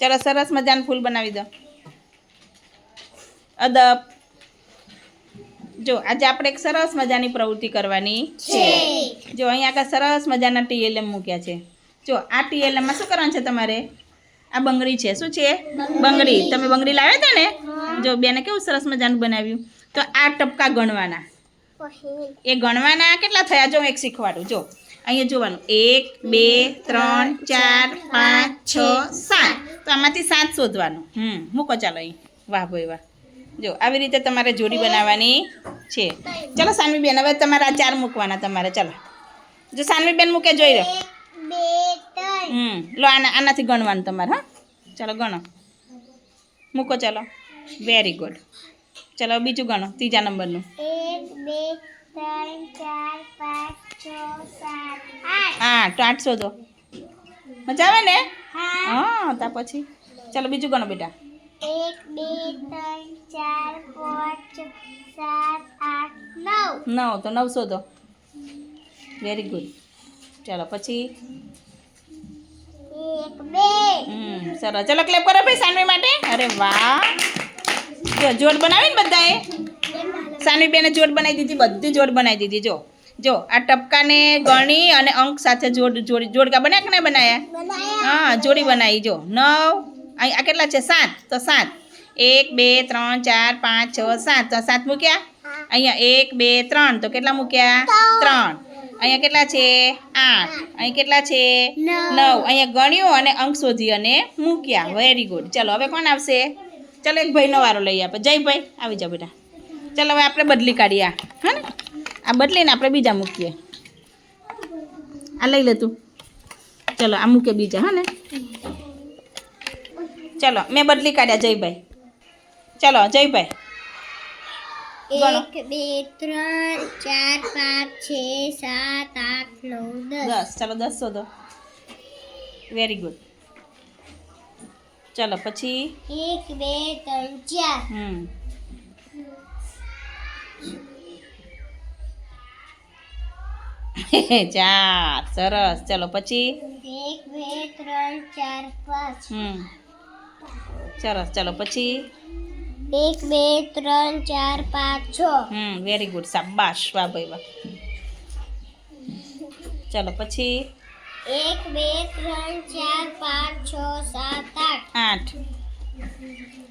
ચાલો સરસ મજાનું ફૂલ બનાવી દો. અદબ. જો આજે આપણે એક સરસ મજાની પ્રવૃત્તિ કરવાની છે. જો અહીંયા આગળ સરસ મજાના ટીએલએમ મૂક્યા છે. જો આ ટીએલએમમાં શું કરવાનું છે તમારે? આ બંગડી છે. શું છે? બંગડી. તમે બંગડી લાવ્યા હતા ને? જો બેને કેવું સરસ મજાનું બનાવ્યું? તો આ ટપકા ગણવાના. એ ગણવાના કેટલા થયા? જો હું એક શીખવાડું. જો અહીંયા જોવાનું. એક, બે, ત્રણ, ચાર, પાંચ, છ, સાત. તો આમાંથી સાત શોધવાનું. હમ, મૂકો ચાલો અહીં. વાહ, ભાઈ, વાહ. જો, આવી રીતે તમારે જોડી બનાવવાની છે. ચાલો સાનવી બેન હવે તમારે ચાર મૂકવાના તમારે. ચાલો. જો સાનવી બેન મૂકે, જોઈ બે હમ, લો, આના આનાથી ગણવાનું તમારે, હા. ચાલો, ગણો. મૂકો, ચાલો. વેરી ગુડ ચાલો બીજું ગણો, ત્રીજા નંબરનું. ત્રણ, ચાર, પાંચ, છ, સાત. હા તો આઠસો શોધો મજા આવે ને? હા. તા પછી. ચાલો બીજું ગણો બેટા. એક બે ત્રણ ચાર પાંચ સાત આઠ નવ. નવ તો નવ શોધો વેરી ગુડ ચાલો પછી? એક બે. હમ સરસ. ચાલો ક્લેપ કરો ભાઈ સાનવી માટે. અરે વાહ. જો જોડ બનાવી ને બધાએ? સાનવી બેને જોડ બનાવી દીધી બધી જોડ બનાવી દીધી જો. જો આ ટપકાને ગણી અને અંક સાથે જોડ જોડી જોડકા બન્યા કે નહીં બનાવ્યા બનાયા. હા જોડી બનાવી જો. નવ અહીં આ કેટલા છે? સાત. તો સાત. એક બે ત્રણ ચાર પાંચ છ સાત. તો સાત મૂક્યા? અહીંયા એક બે ત્રણ. તો કેટલા મૂક્યા? ત્રણ. અહીંયા કેટલા છે? આઠ. અહીં કેટલા છે? નવ. અહીંયા ગણ્યો અને અંક શોધી અને મૂક્યા. વેરી ગુડ ચલો હવે કોણ આવશે? ચલો એક ભાઈનો વારો લઈ આપે. જય ભાઈ. આવી જાઓ બેટા. ચલો હવે આપણે બદલી કાઢીએ હા ને? આ બદલીને આપણે બીજા મૂકીએ. આ લઈ લે તું. ચલો આ મૂકે બીજા હા ને? ચલો મેં બદલી કાઢ્યા જયભાઈ. ચલો જયભાઈ. એક બે ત્રણ ચાર પાંચ છ સાત આઠ નવ દસ. દસ. ચલો દસ શોધો વેરી ગુડ ચલો પછી? એક બે ત્રણ ચાર. હમ. ચાર સરસ. ચલો પછી? એક બે ત્રણ ચાર પાંચ. હમ. સરસ. ચલો પછી? એક બે ત્રણ ચાર પાંચ છ. હમ વેરી ગુડ શાબાશ. વાહ ભાઈ વાહ. ચલો પછી? એક બે ત્રણ ચાર પાંચ છ સાત આઠ. આઠ.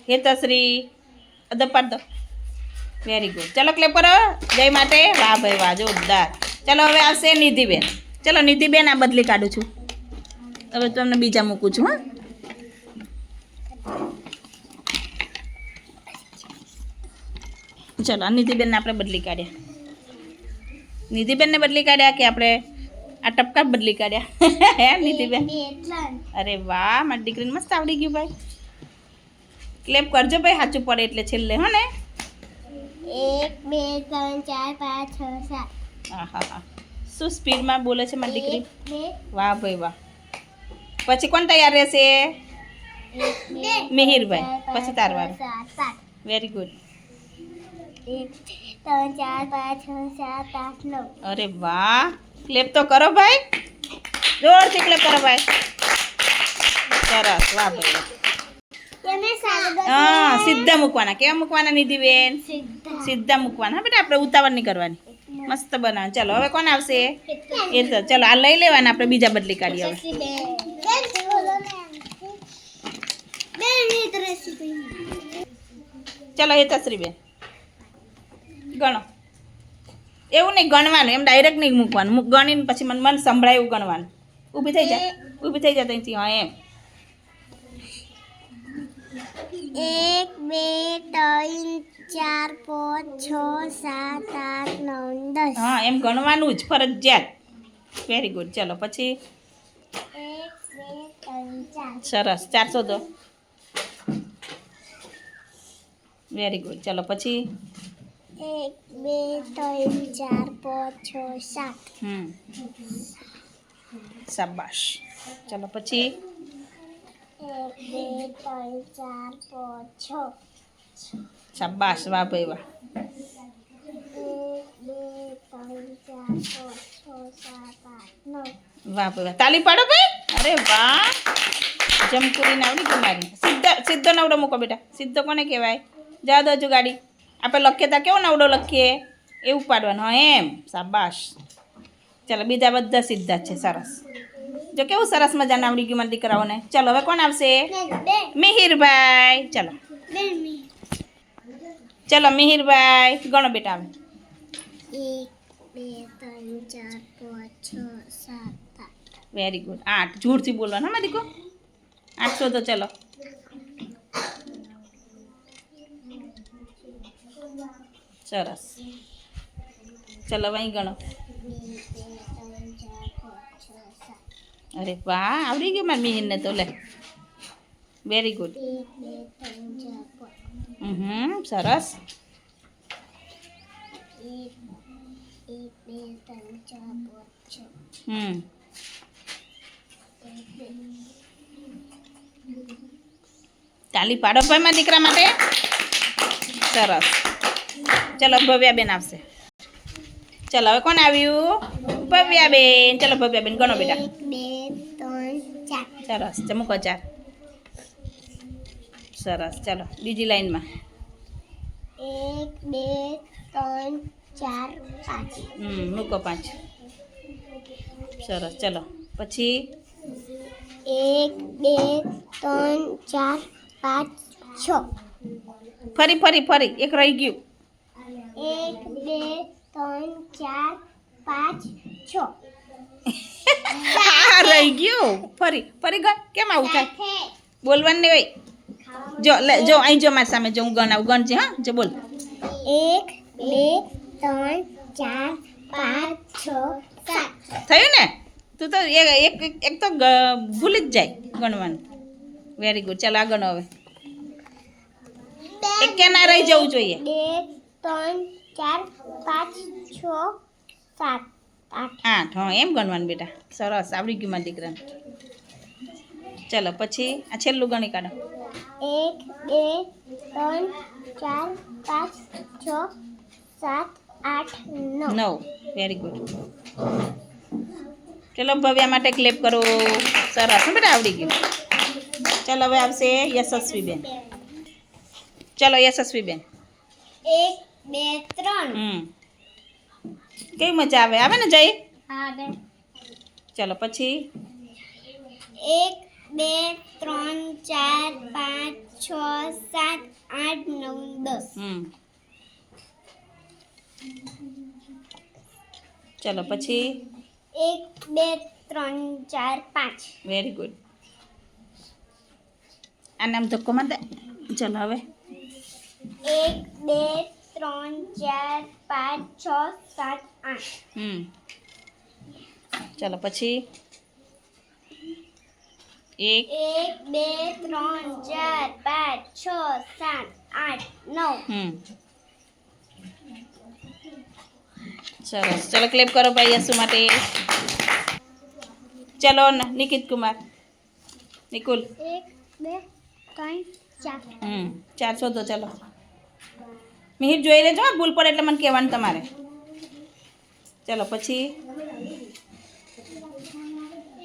હેતશ્રી અદબ પાડ દો. વેરી ગુડ ચલો ક્લેપ કરો જય માટે વાહ ભાઈ, વાહ, જોરદાર. ચલો હવે આવશે નિધિબેન. ચલો નિધિબેન આ બદલી કાઢું છું. હવે તમને બીજા મૂકું છું, હા. ચલો, આ નિધિબેનને આપણે બદલી કાઢ્યા. નિધિબેનને બદલી કાઢ્યા કે આપણે આ ટપકા બદલી કાઢ્યા? હે, નિધિબેન? અરે વાહ, મારી દીકરીને મસ્ત આવડી ગયું, ભાઈ. ક્લેપ કરજો ભાઈ, સાચું પડે એટલે છેલ્લે, હો ને? એક બે ત્રણ ચાર પાંચ છ સાત હા હા હા શું સ્પીડમાં બોલે છે મારી દીકરી એક બે વાહ ભાઈ વાહ પછી કોણ તૈયાર રહેશે એક બે મિહિરભાઈ ચાર, પાંચ, પછી તાર છ, વારો સાત સાત વેરી ગુડ એક ત્રણ ચાર પાંચ છ સાત આઠ નવ અરે વાહ ક્લેપ તો કરો ભાઈ જોરથી ક્લેપ કરો ભાઈ સરસ વાહ ભાઈ વાહ. તમે સાગર હા સીધા મૂકવાના. કેવા મૂકવાના નિધિબેન સીધા. મૂકવાના. બેટા આપણે ઉતાવળ નહીં કરવાની. મસ્ત બનાવ ચાલો હવે કોણ આવશે? એ તો ચાલો આ લઈ લેવાના આપણે બીજા બદલી કાઢીએ હવે. ચલો હેતશ્રી બેન. ગણો. એવું નહીં ગણવાનું એમ ડાયરેક્ટ નહીં મૂકવાનું. મૂક ગણીને પછી મન મન સંભળાય એવું ગણવાનું. ઊભી થઈ જાય ઊભી થઈ જાય ત્યાંથી હા એમ. એક બે ત્રણ ચાર પાંચ છ સાત આઠ નવ દસ. હા એમ ગણવાનું જ ફરજિયાત. વેરી ગુડ ચલો પછી? સરસ. ચારસો દો. વેરી ગુડ ચલો પછી? એક બે ત્રણ ચાર પાંચ છ સાત. હમ. શાબાશ. ચલો પછી? એક બે ત્રણ વાહ. ભાઈ, વાહ. વાહ તાલી પાડો ભાઈ. અરે વાહ. જમકુરીને આવડી ગયું સીધો, સીધા નવડો મૂકો બેટા. સીધો કોને કહેવાય? જા દો ગાડી આપણે લખીએ કેવો નવડો લખીએ? એવું પાડવાનું એમ. શાબાશ. ચાલો, બીજા બધા સીધા છે, સરસ. જો કેવું સરસ મજાનું આવડી ગયું મારા દીકરાઓને. ચાલો, હવે કોણ આવશે? બે મિહિરભાઈ. ચાલો. બે મી ચાલો, મિહિરભાઈ. ગણો બેટા આવે એક બે ત્રણ ચાર પાંચ છ સાત આઠ. વેરી ગુડ આઠ જોરથી બોલવાનું હા, મારી દીકો આઠ શોધો, ચલો. સરસ. ચલો, હવે અહીં ગણો. અરે વાહ, આવડી ગયું મારી મિહિરને તો, લે. વેરી ગુડ હમ, સરસ. હમ. તાલી પાડો ભાઈ મારા દીકરા માટે? સરસ. ચલો ભવ્યાબેન આવશે. ચલો, હવે કોણ આવ્યું? ભવ્યાબેન ચલો ભવ્યાબેન ગણો બેટા. બે ત્રણ ચાર. સરસ ચમુકો ચાર. સરસ ચલો બીજી લાઈનમાં. એક બે ત્રણ ચાર પાંચ. હમ મૂકો પાંચ. સરસ ચલો પછી? એક બે ત્રણ ચાર પાંચ છ. ફરી ફરી ફરી એક રહી ગયું. એક બે ત્રણ ચાર પાંચ છ. આ રહી ગયું. ફરી ફરી ગણ કેમ આવું થાય? બોલવાનું નહીં હોય? જો લે જો અહીં જો મારી સામે જો હું ગણ આવું. ગણ હા? જો બોલ. એક બે ત્રણ ચાર પાંચ છ સાત. થયું ને? તું તો એક એક એક- એક તો ભૂલી જ જાય ગણવાનું. વેરી ગુડ ચાલો આ ગણો હવે. એક કે ના રહી જવું જોઈએ. બે ત્રણ ચાર પાંચ છ સાત. આઠ. હા એમ ગણવાનું બેટા. સરસ આવડી ગયું મારા દીકરાને. ચલો પછી આ છેલ્લું ગણી કાઢો. એક બે ત્રણ ચાર પાંચ છ સાત આઠ નવ. નવ. વેરી ગુડ ચલો ભવ્યા માટે ક્લેપ કરો. સરસ હો બેટા આવડી ગયું. ચલો હવે આવશે યશસ્વીબેન. ચલો યશસ્વીબેન. એક બે ત્રણ. હમ. કેવી મજા આવે? આવે ને જય? હા બે. ચલો પછી? એક બે ત્રણ ચાર પાંચ છ સાત આઠ નવ દસ. હમ. ચલો પછી? એક બે ત્રણ ચાર પાંચ. વેરી ગુડ આ નામ ધક્કો માર દે. ચલો હવે. એક બે ત્રણ ચાર પાંચ છ સાત આઠ. હમ. ચાલો પછી? એક. એક બે ત્રણ ચાર પાંચ છ સાત આઠ નવ. હમ. સરસ. ચલો ક્લેપ કરો ભાઈ યશુ માટે. ચલો ન- નિકિત કુમાર. નિકુલ. એક બે ત્રણ ચાર. હમ. ચાર શોધો ચલો. મિહિર જોઈ લેજો હો, ભૂલ પડે એટલે મને કહેવાનું તમારે. ચલો પછી?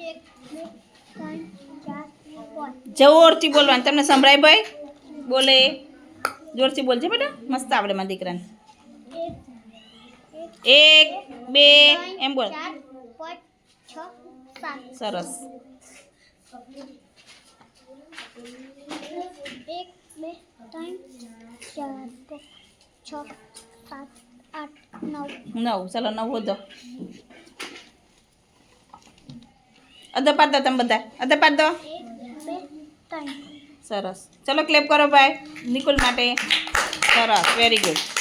એક બે ત્રણ ચાર પાંચ જોરથી બોલવાનું. તમને સંભળાય ભાઈ? બોલે. જોરથી બોલજે બેટા. મસ્ત આવડે મારા દીકરાને. એક એક બે ત્રણ, એમ બોલ. ચાર પાંચ છ સાત સરસ. એક બે ત્રણ ચાર. પાંચ છ સાત આઠ નવ. નવ ચલો નવ વધો અધો પાડ દો તમે બધા અધો પાડ દો. સરસ. ચલો ક્લેપ કરો ભાઈ. નિકુલ માટે. સરસ. Very good